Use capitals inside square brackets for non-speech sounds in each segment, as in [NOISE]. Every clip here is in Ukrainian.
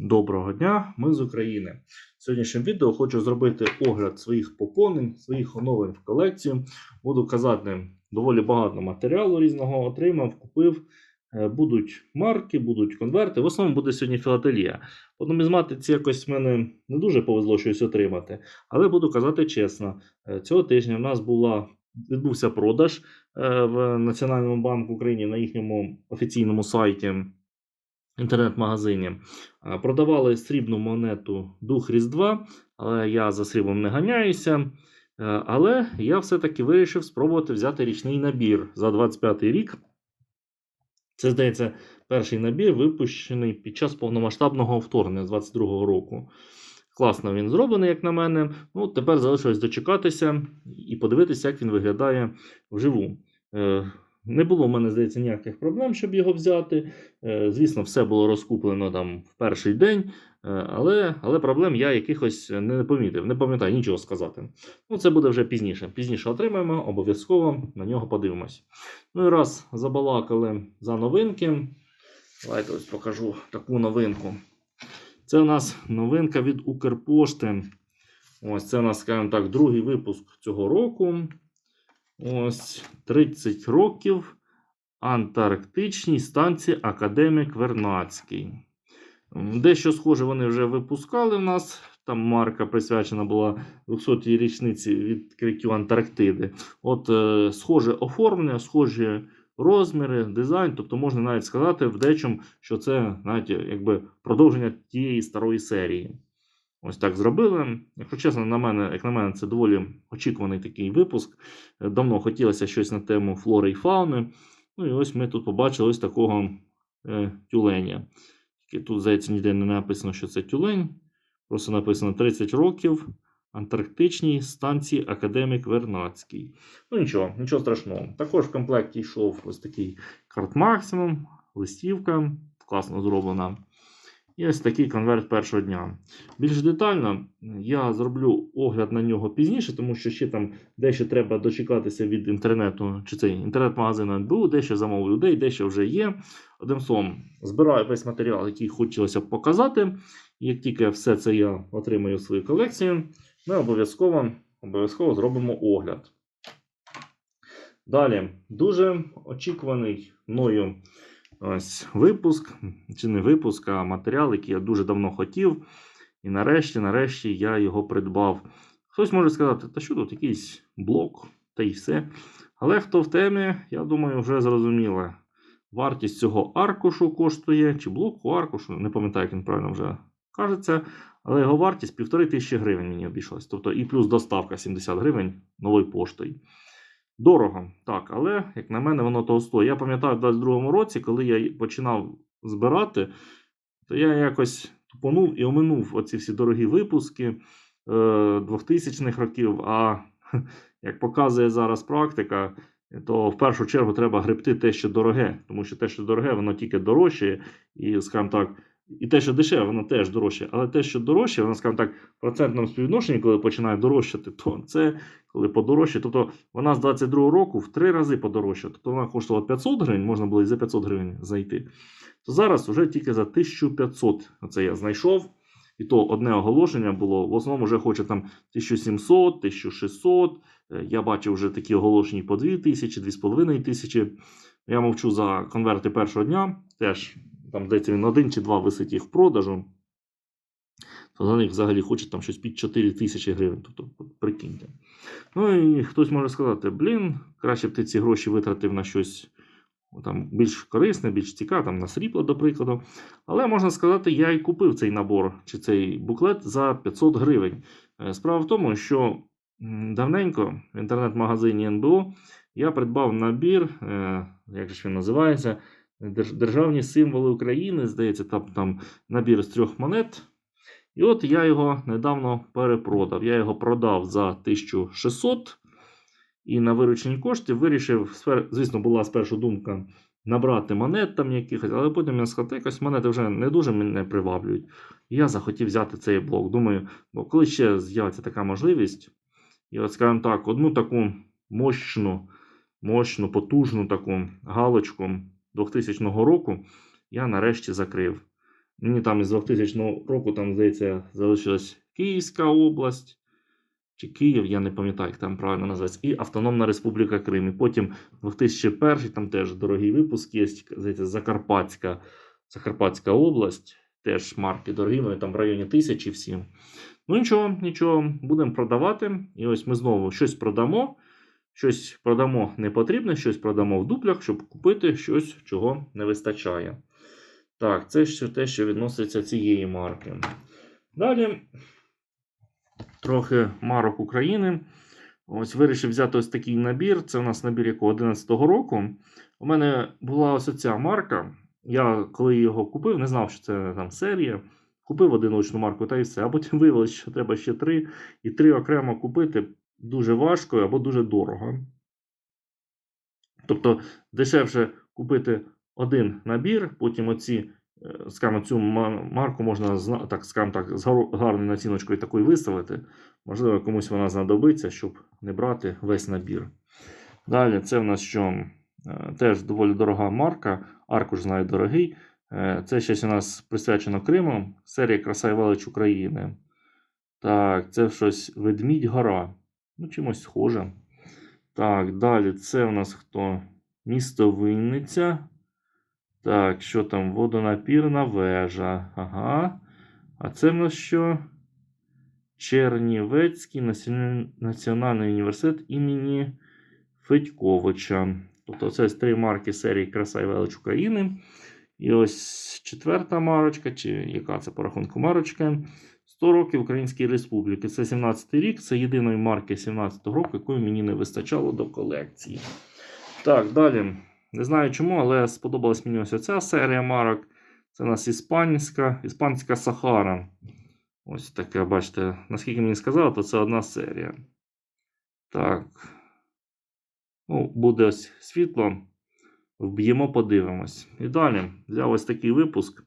Доброго дня, ми з України. В сьогоднішньому відео хочу зробити огляд своїх поповнень, своїх оновлень в колекцію. Буду казати, доволі багато матеріалу різного отримав, купив. Е, Будуть марки, будуть конверти. В основному буде сьогодні філателія. По нумізматиці якось мене не дуже повезло щось отримати. Але буду казати чесно, е, цього тижня в нас була, відбувся продаж е, в Національному банку України на їхньому офіційному сайті інтернет-магазині. Продавали срібну монету Дух Різдва, але я за сріблом не ганяюся. Е, Але я все-таки вирішив спробувати взяти річний набір за 25 рік. Це, здається, перший набір, випущений під час повномасштабного вторгнення з 22-го року. Класно він зроблений, як на мене. Ну, тепер залишилось дочекатися і подивитися, як він виглядає вживу. Не було в мене, здається, ніяких проблем, щоб його взяти. Е, Звісно, все було розкуплено там в перший день, е, але, але проблем я якихось не помітив, не пам'ятаю нічого сказати. Ну, це буде вже пізніше. Пізніше отримаємо, обов'язково на нього подивимось. Ну і раз забалакали за новинки. Давайте ось покажу таку новинку. Це у нас новинка від Укрпошти. Ось це у нас, скажімо так, другий випуск цього року. Ось 30 років Антарктичній станції Академік Вернадський. М, Дещо схоже вони вже випускали в нас. Там марка присвячена була 200-й річниці відкриттю Антарктиди. От е, схоже оформлення, схожі розміри, дизайн. Тобто можна навіть сказати в дечому, що це навіть якби продовження тієї старої серії. Ось так зробили. Якщо чесно, на мене, як на мене, це доволі очікуваний такий випуск. Е, Давно хотілося щось на тему флори і фауни. Ну і ось ми тут побачили ось такого е, тюленя. Тільки Тут, здається, ніде не написано, що це тюлень. Просто написано 30 років. Антарктичній станції Академік Вернадський. Ну нічого, нічого страшного. Також в комплекті йшов ось такий карт максимум, листівка, класно зроблена. І ось такий конверт першого дня. Більш детально я зроблю огляд на нього пізніше, тому що ще там дещо треба дочекатися від інтернету, чи цей інтернет-магазину НБУ, дещо замовив людей, дещо вже є. Одним словом, збираю весь матеріал, який хотілося б показати. Як тільки все це я отримаю в свою колекцію, ми обов'язково обов'язково зробимо огляд. Далі, дуже очікуваний мною ось випуск, чи не випуск, а матеріал, який я дуже давно хотів. І нарешті, нарешті я його придбав. Хтось може сказати, та що тут якийсь блок, та й все. Але хто в темі, я думаю, вже зрозуміло. Вартість цього аркушу коштує, чи блоку аркушу, не пам'ятаю, як він правильно вже кажеться. Але його вартість півтори тисячі гривень мені обійшлась. Тобто і плюс доставка 70 гривень новою поштою. Дорого, так, але, як на мене, воно того стоїть. Я пам'ятаю, в 22-му році, коли я починав збирати, то я якось тупонув і оминув оці всі дорогі випуски е, 2000-х років. А [LAUGHS] як показує зараз практика, то в першу чергу треба гребти те, що дороге, тому що те, що дороге, воно тільки дорожчає, і, скажімо так, і те, що дешеве, воно теж дорожче. Але те, що дорожче, воно, скажімо так, в процентному співвідношенні, коли починає дорожчати, то це коли подорожче. Тобто вона з 22 року в три рази подорожча. Тобто вона коштувала 500 гривень, можна було і за 500 гривень знайти. То зараз вже тільки за 1500 оце я знайшов. І то одне оголошення було. В основному вже хоче там 1700, 1600. Е, Я бачив вже такі оголошення по 2000, 2500. Я мовчу за конверти першого дня. Теж там, здається, він один чи два висить їх в продажу. То за них взагалі хочуть там щось під 4 тисячі гривень. Тобто, прикиньте. Ну і хтось може сказати: блін, краще б ти ці гроші витратив на щось там, більш корисне, більш цікаве, там, на срібло, до прикладу. Але можна сказати, я і купив цей набор чи цей буклет за 500 гривень. Е, Справа в тому, що давненько в інтернет-магазині НБО я придбав набір, е, як же він називається, Державні символи України. Здається, там, там набір з трьох монет. І от я його недавно перепродав. Я його продав за 1600 і на виручені кошти вирішив, звісно, була спершу думка набрати монет там якихось, але потім я сказав, якось монети вже не дуже мене приваблюють. І я захотів взяти цей блок. Думаю, бо коли ще з'явиться така можливість, і от, скажімо так, одну таку мощну, мощну, потужну таку галочку 2000 року я нарешті закрив. Мені там із 2000 року, там, здається, залишилась Київська область. Чи Київ, я не пам'ятаю, як там правильно називається, і Автономна Республіка Крим. І потім 2001 там теж дорогий випуск є, здається, Закарпатська, Закарпатська область, теж марки дорогі, вони там в районі тисячі всі. Ну нічого, нічого, будемо продавати. І ось ми знову щось продамо. Щось продамо не потрібне, щось продамо в дуплях, щоб купити щось, чого не вистачає. Так, це ще те, що відноситься цієї марки. Далі трохи марок України. Ось вирішив взяти ось такий набір. Це у нас набір якого 11-го року. У мене була ось ця марка. Я коли його купив, не знав, що це там серія. Купив одиночну марку та і все. А потім виявилося, що треба ще три. І три окремо купити дуже важко або дуже дорого. Тобто дешевше купити один набір, потім оці, е, скажімо, цю марку можна так, скажімо так, з гарною націночкою такою виставити. Можливо, комусь вона знадобиться, щоб не брати весь набір. Далі, це в нас що? Е, Теж доволі дорога марка. Аркуш знаю дорогий. Е, Це щось у нас присвячено Криму. Серія Краса і велич України. Так, це щось Ведмідь Гора. Ну, чимось схоже. Так, далі це у нас хто? Місто Винниця. Так, що там? Водонапірна вежа. Ага. А це в нас що? Чернівецький національ- національний університет імені Федьковича. Тобто це три марки серії Краса і велич України. І ось четверта марочка, чи яка це по рахунку марочка. 100 років Української Республіки. Це 17-й рік, це єдиної марки 17-го року, якої мені не вистачало до колекції. Так, далі. Не знаю чому, але сподобалась мені ось ця серія марок. Це у нас іспанська, іспанська Сахара. Ось таке, бачите, наскільки мені сказали, то це одна серія. Так. Ну, буде ось світло. Вб'ємо, подивимось. І далі взяв ось такий випуск.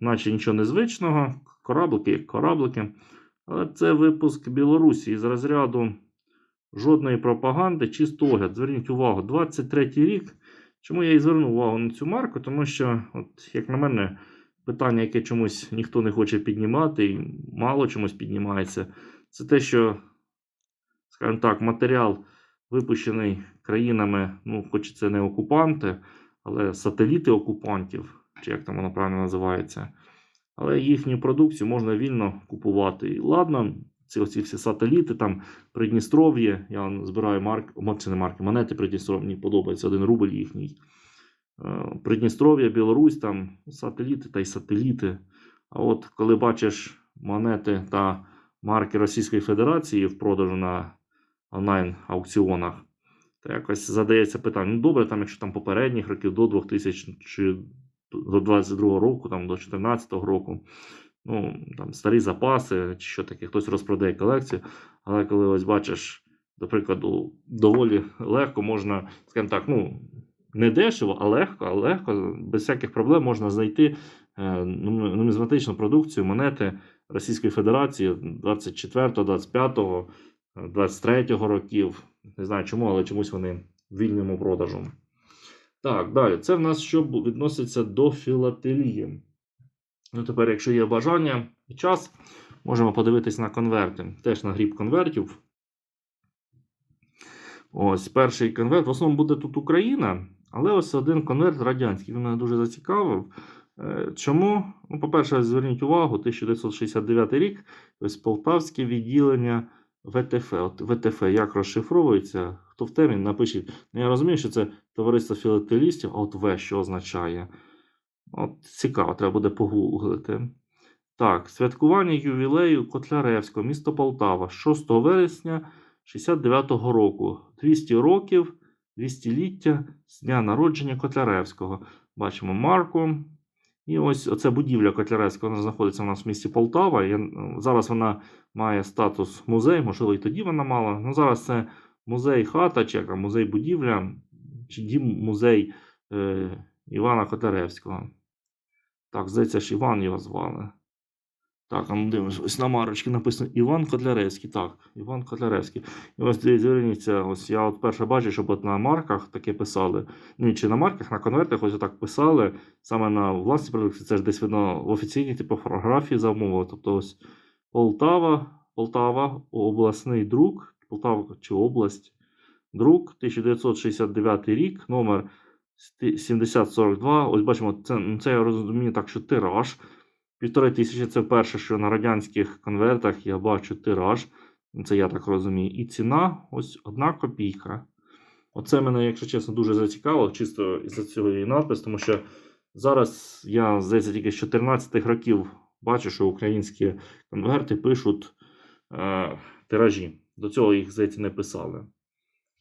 Наче нічого незвичного. Кораблики як кораблики. Але це випуск Білорусі з розряду жодної пропаганди, чисто огляд. Зверніть увагу, 23 рік. Чому я і звернув увагу на цю марку? Тому що, от, як на мене, питання, яке чомусь ніхто не хоче піднімати, і мало чомусь піднімається, це те, що, скажімо так, матеріал випущений країнами, ну, хоч це не окупанти, але сателіти окупантів, чи як там воно правильно називається. Але їхню продукцію можна вільно купувати. І ладно, ці оці всі сателіти, там Придністров'я, я збираю марк, мо- це не марки, монети Придністров'я, мені подобається один рубль їхній. Е, Придністров'я, Білорусь, там сателіти та й сателіти. А от коли бачиш монети та марки Російської Федерації в продажу на онлайн-аукціонах, то якось задається питання. Ну, добре, там, якщо там попередніх років до 2000 чи до 22 року, там, до 2014 року, ну, там, старі запаси, чи що таке, хтось розпродає колекцію. Але коли ось бачиш, до прикладу, доволі легко можна, скажімо так, ну, не дешево, а легко, а легко, без всяких проблем можна знайти е, нумізматичну продукцію монети Російської Федерації 24, 25, 23 років. Не знаю чому, але чомусь вони в вільному продажу. Так, далі. Це в нас що відноситься до філателії. Ну, тепер, якщо є бажання і час, можемо подивитись на конверти. Теж на гріб конвертів. Ось перший конверт. В основному буде тут Україна, але ось один конверт радянський. Він мене дуже зацікавив. Е, Чому? Ну, по-перше, зверніть увагу, 1969 рік, ось Полтавське відділення ВТФ. От ВТФ як розшифровується? Хто в темі, напишіть. Ну, я розумію, що це товариство філателістів, а от В що означає? От цікаво, треба буде погуглити. Так, святкування ювілею Котляревського, місто Полтава, 6 вересня 69-го року. 200 років, 200-ліття з дня народження Котляревського. Бачимо марку. І ось оця будівля Котляревського вона знаходиться у нас в місті Полтава. Я, зараз вона має статус музей, можливо, і тоді вона мала. Ну, зараз це музей хата, як музей будівля, чи дім музей е, Івана Котляревського. Так, здається, ж Іван його звали. Так, а ну дивимось, ось на марочці написано Іван Котляревський. Так, Іван Котляревський. І ось зверніться, ось я от перше бачу, щоб от на марках таке писали. Ну, чи на марках, на конвертах ось отак писали. Саме на власній продукції, це ж десь видно в офіційній типографії замовили. Тобто ось Полтава, Полтава, обласний друк, Полтава чи область, друк, 1969 рік, номер 7042. Ось бачимо, це, ну, це я розумію так, що тираж. Півтори тисячі це перше, що на радянських конвертах я бачу тираж. Це я так розумію. І ціна ось одна копійка. Оце мене, якщо чесно, дуже зацікавило, чисто із-за цього і надпис, тому що зараз я, здається, тільки з 14 років бачу, що українські конверти пишуть е, тиражі. До цього їх, здається, не писали.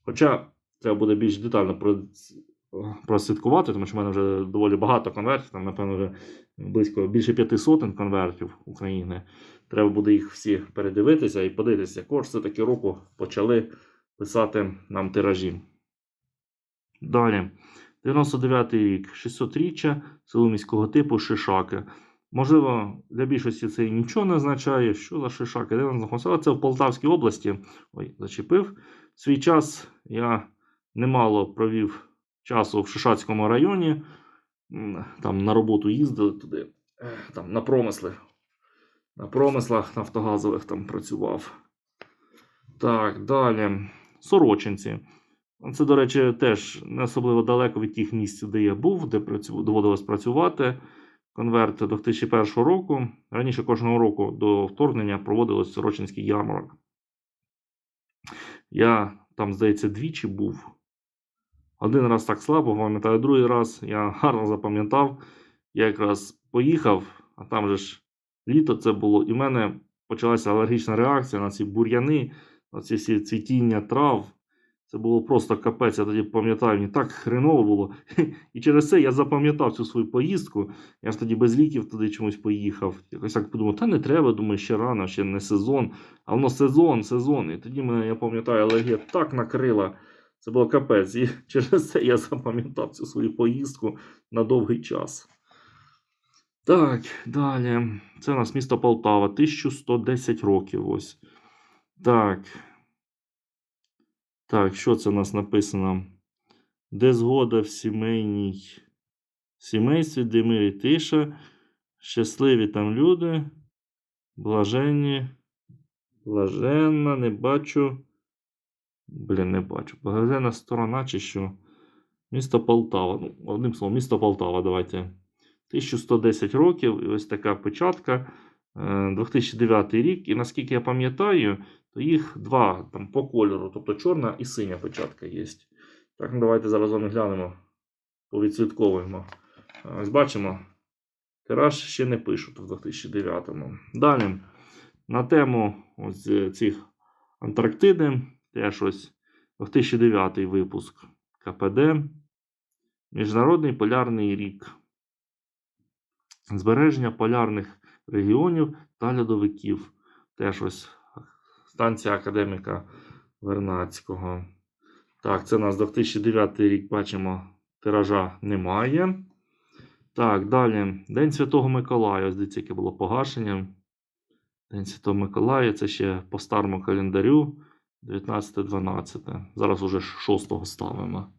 Хоча треба буде більш детально прослідкувати, тому що в мене вже доволі багато конвертів, там, напевно, вже близько більше п'яти сотень конвертів України. Треба буде їх всі передивитися і подивитися, якого ж все-таки року почали писати нам тиражі. Далі. 99-й рік, 600-річчя село міського типу Шишаки. Можливо, для більшості це нічого не означає. Що за Шишаки? Де він знаходиться? Це в Полтавській області. Ой, зачепив. Свій час я немало провів часу в Шишацькому районі. Там на роботу їздили туди, там на промисли. На промислах нафтогазових там працював. Так, далі. Сорочинці. Це, до речі, теж не особливо далеко від тих місць, де я був, де доводилось працювати. Конверт 2001 року. Раніше кожного року до вторгнення проводилось Сорочинський ярмарок. Я там, здається, двічі був. Один раз так слабо пам'ятаю, другий раз я [LAUGHS] гарно запам'ятав. Я якраз поїхав, а там же ж літо це було, і в мене почалася алергічна реакція на ці бур'яни, на ці всі цвітіння трав. Це було просто капець. Я тоді пам'ятаю, мені так хреново було. [LAUGHS] І через це я запам'ятав цю свою поїздку. Я ж тоді без ліків туди чомусь поїхав. Якось так подумав, та не треба, думаю, ще рано, ще не сезон. А воно сезон, сезон. І тоді мене, я пам'ятаю, алергія так накрила. Це було капець. І [LAUGHS] через це я запам'ятав цю свою поїздку на довгий час. Так, далі. Це у нас місто Полтава, 1110 років. Ось. Так. Так, що це у нас написано? Де згода в сімейній сімействі, де мир і тиша, щасливі там люди, блаженні, блаженна, не бачу. Блін, не бачу. Блаженна сторона чи що? Місто Полтава. Ну, одним словом, місто Полтава, давайте. 1110 років, і ось така печатка. Е, 2009 рік. І наскільки я пам'ятаю, то їх два там по кольору, тобто чорна і синя печатка є. Так, ну давайте зараз вам глянемо, повідслідковуємо. Е, Ось бачимо, тираж ще не пишуть в 2009-му. Далі, на тему ось е, цих Антарктиди, теж ось 2009 випуск КПД. Міжнародний полярний рік. Збереження полярних регіонів та льодовиків. Теж ось станція академіка Вернацького. Так, це у нас 2009 рік, бачимо, тиража немає. Так, далі. День Святого Миколая. Ось дивіться, яке було погашення. День Святого Миколая, це ще по старому календарю. 19-12. Зараз уже 6-го ставимо.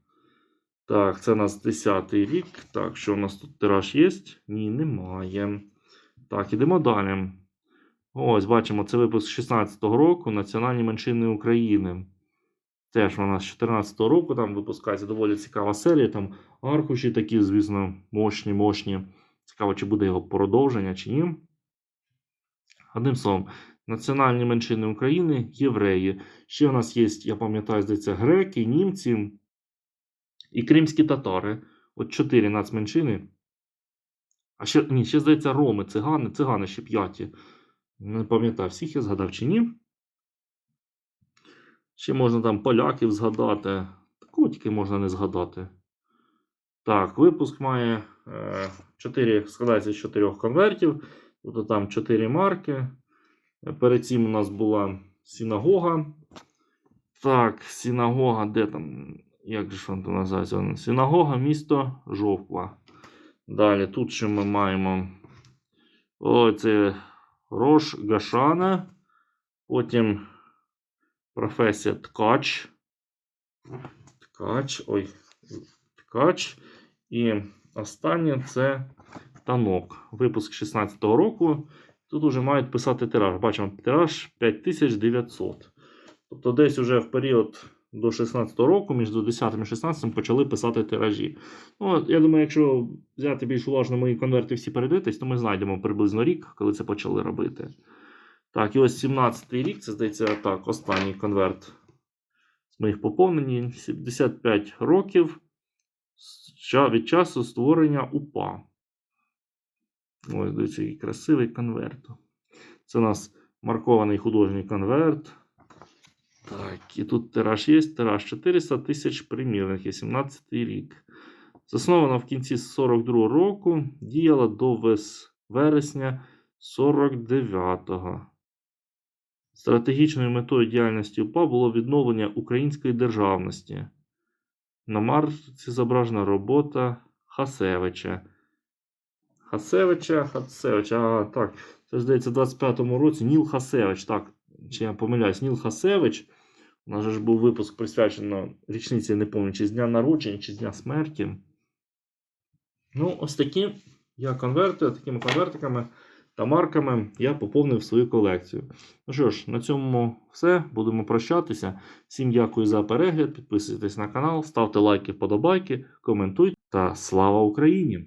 Так, це у нас 10 рік. Так, що у нас тут тираж є? Ні, немає. Так, ідемо далі. Ось, бачимо, це випуск 16-го року Національні меншини України. Теж вона з 14-го року там випускається доволі цікава серія. Там аркуші такі, звісно, мощні, мощні. Цікаво, чи буде його продовження, чи ні. Одним словом, національні меншини України, євреї. Ще у нас є, я пам'ятаю, здається, греки, німці і кримські татари. От чотири нацменшини. А ще, ні, ще здається, роми, цигани, цигани ще п'яті. Не пам'ятаю, всіх я згадав чи ні. Ще можна там поляків згадати. Такого тільки можна не згадати. Так, випуск має е, 4, складається з 4 конвертів. Тобто там 4 марки. Е, Перед цим у нас була синагога. Так, синагога, де там? Як же вона називається? Синагога, місто Жовква. Далі, тут ще ми маємо. О, це Рош Гашана. Потім професія ткач. Ткач. Ой, ткач. І останнє це танок. Випуск 16-го року. Тут вже мають писати тираж. Бачимо, тираж 5900. Тобто, десь уже в період до 16-го року, між 10 і 16 почали писати тиражі. Ну, я думаю, якщо взяти більш уважно мої конверти всі передивитись, то ми знайдемо приблизно рік, коли це почали робити. Так, і ось 17-й рік, це здається так, останній конверт з моїх поповнень. 75 років від часу створення УПА. Ось, дивіться, який красивий конверт. Це у нас маркований художній конверт. Так, і тут тираж є. Тираж 400 тисяч примірників, 17 рік. Заснована в кінці 42 року, діяла до вес... вересня 49-го. Стратегічною метою діяльності УПА було відновлення української державності. На марці зображена робота Хасевича. Хасевича, Хасевича, а, так. Це здається, в 25-му році Ніл Хасевич. Так, чи я помиляюсь, Ніл Хасевич. У нас же ж був випуск присвячено річниці, не пам'ятаю, чи з дня народження, чи з дня смерті. Ну, ось такі я конверти, такими конвертиками та марками я поповнив свою колекцію. Ну що ж, на цьому все. Будемо прощатися. Всім дякую за перегляд. Підписуйтесь на канал, ставте лайки, вподобайки, коментуйте та слава Україні!